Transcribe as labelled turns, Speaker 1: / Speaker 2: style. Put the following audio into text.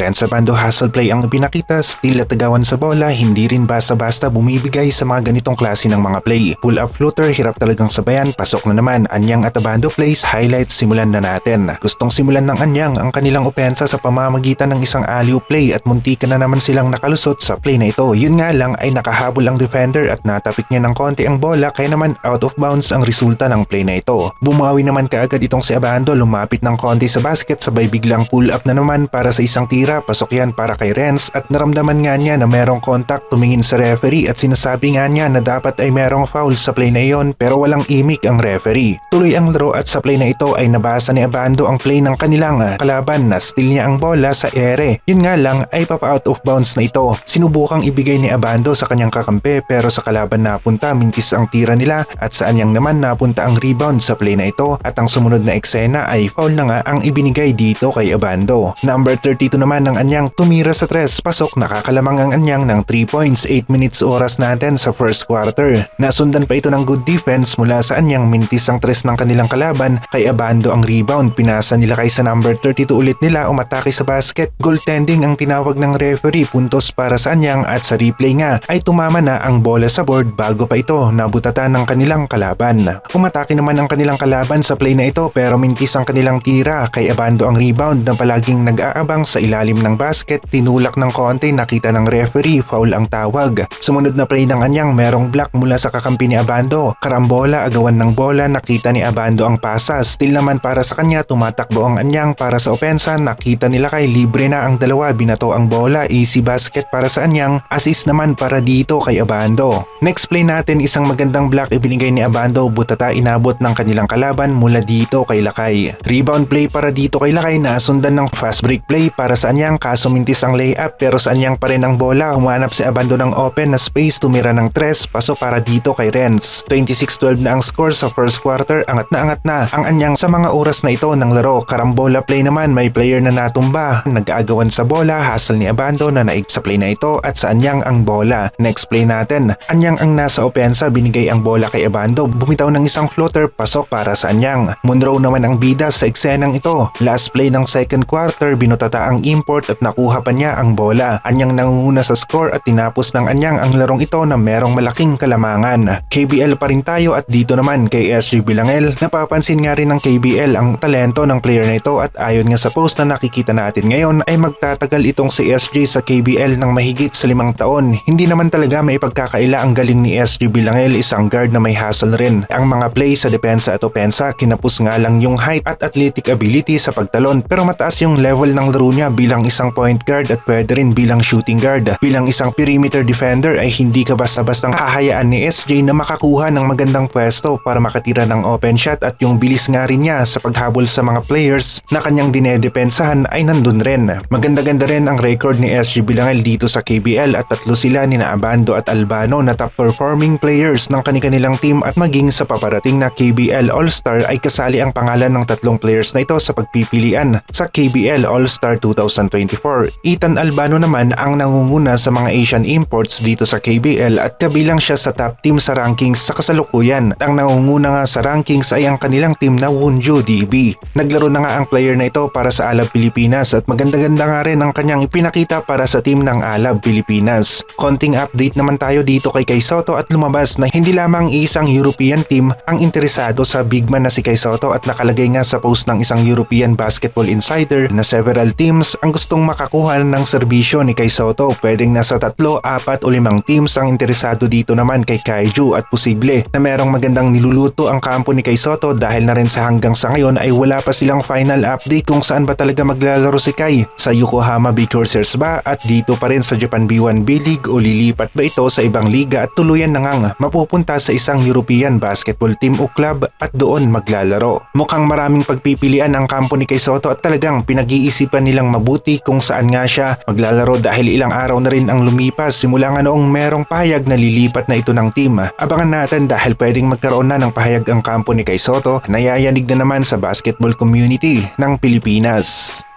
Speaker 1: Renz Abando hustle play ang pinakita, still tagawan sa bola, hindi rin basta-basta bumibigay sa mga ganitong klase ng mga play. Pull up floater, hirap talagang sabayan, pasok na naman. Anyang at Abando plays, highlights, simulan na natin. Gustong simulan ng Anyang ang kanilang opensa sa pamamagitan ng isang alley play at munti ka na naman silang nakalusot sa play na ito. Yun nga lang ay nakahabol ang defender at natapik niya ng konti ang bola kaya naman out of bounds ang resulta ng play na ito. Bumawi naman kaagad itong si Abando, lumapit ng konti sa basket sabay biglang pull up na naman para sa isang tira, pasok yan para kay Renz at naramdaman nga niya na merong contact tumingin sa referee at sinasabi nga niya na dapat ay merong foul sa play na iyon pero walang imik ang referee. Tuloy ang laro at sa play na ito ay nabasa ni Abando ang play ng kanilang ah, kalaban na steal niya ang bola sa ere. Yun nga lang ay papa out of bounds na ito. Sinubukang ibigay ni Abando sa kanyang kakampi pero sa kalaban napunta mintis ang tira nila at sa anyang naman napunta ang rebound sa play na ito at ang sumunod na eksena ay foul na nga ang ibinigay dito kay Abando. Number 32 naman ng anyang tumira sa tres pasok nakakalamang ang anyang ng 3 points 8 minutes oras natin sa first quarter. Nasundan pa ito ng good defense mula sa anyang mintis ang tres ng kanilang kalaban kay Abando ang rebound pinasa nila kay sa number 32 ulit nila umatake sa basket goaltending ang tinawag ng referee puntos para sa anyang at sa replay nga ay tumama na ang bola sa board bago pa ito nabutatan ng kanilang kalaban. Umatake naman ang kanilang kalaban sa play na ito pero mintis ang kanilang tira kay Abando ang rebound na palaging nag-aabang sa ilalim ng basket tinulak ng konti nakita ng referee foul ang tawag. Sumunod na play ng anyang merong block mula sa kakampi ni Abando. Karambola agawan ng bola nakita ni Abando ang pasa still naman para sa kanya tumatakbo ang anyang para sa opensa nakita nila kay libre na ang dalawa binato ang bola easy basket para sa anyang assist naman para dito kay Abando. Next play natin isang magandang block ibinigay ni Abando butata inabot ng kanilang kalaban mula dito kay Lakay. Rebound play para dito kay Lakay na sundan ng fast break play para sa anyang kaso mintis ang layup pero sa anyang pa rin ang bola humanap si Abando ng open na space tumira ng tres pasok para dito kay Renz. 26-12 na ang score sa first quarter angat na angat na ang anyang sa mga oras na ito ng laro. Karambola play naman may player na natumba. Nag-aagawan sa bola hustle ni Abando na naig sa play na ito at sa anyang ang bola. Next play natin. Anyang ang nasa opensa binigay ang bola kay Abando. Bumitaw ng isang floater pasok para sa anyang. Munro naman ang bida sa eksenang ito. Last play ng second quarter binutata ang import at nakuha pa niya ang bola. Anyang nangunguna sa score at tinapos ng anyang ang larong ito na merong malaking kalamangan. KBL pa rin tayo at dito naman kay SG Bilangel. Napapansin nga rin ng KBL ang talento ng player na ito at ayon nga sa post na nakikita natin ngayon ay magtatagal itong si SG sa KBL ng mahigit sa limang taon. Hindi naman talaga may pagkakaila ang galing ni SG Bilangel isang guard na may hustle rin. Ang mga play sa depensa at opensa kinapos nga lang yung height at athletic ability sa pagtalon pero mataas yung level ng laro niya bilang isang point guard at pwede rin bilang shooting guard. Bilang isang perimeter defender ay hindi ka basta-bastang hahayaan ni SJ na makakuha ng magandang pwesto para makatira ng open shot at yung bilis nga rin niya sa paghabol sa mga players na kanyang dinedepensahan ay nandun rin. Maganda-ganda rin ang record ni SG Bilangel dito sa KBL at tatlo sila ni Abando at Albano na top performing players ng kanilang team at maging sa paparating na KBL All-Star ay kasali ang pangalan ng tatlong players na ito sa pagpipilian sa KBL All-Star 2024. Ethan Albano naman ang nangunguna sa mga Asian imports dito sa KBL at kabilang siya sa top team sa rankings sa kasalukuyan. Ang nangunguna nga sa rankings ay ang kanilang team na Wonju DB. Naglaro na nga ang player na ito para sa Alab Pilipinas at maganda-ganda nga rin ang kanyang ipinakita para sa team ng Alab Pilipinas. Konting update naman tayo dito kay Kai Soto at lumabas na hindi lamang isang European team ang interesado sa big man na si Kai Soto at nakalagay nga sa post ng isang European Basketball Insider na several teams ang gustong makakuha ng serbisyo ni Kai Soto. Pwedeng nasa tatlo, apat o limang teams ang interesado dito naman kay Kaiju at posible na merong magandang niluluto ang kampo ni Kai Soto dahil na rin sa hanggang sa ngayon ay wala pa silang final update kung saan ba talaga maglalaro si Kai. Sa Yokohama Big Horsers ba at dito pa rin sa Japan B1 B-League o lilipat ba ito sa ibang liga at tuluyan na ngang mapupunta sa isang European basketball team o club at doon maglalaro. Mukhang maraming pagpipilian ang kampo ni Kai Soto at talagang pinag-iisipan nilang mabuti kung saan nga siya maglalaro dahil ilang araw na rin ang lumipas simula nga noong merong pahayag na lilipat na ito ng team. Abangan natin dahil pwedeng magkaroon na ng pahayag ang kampo ni Kai Soto na yayanig na naman sa basketball community ng Pilipinas.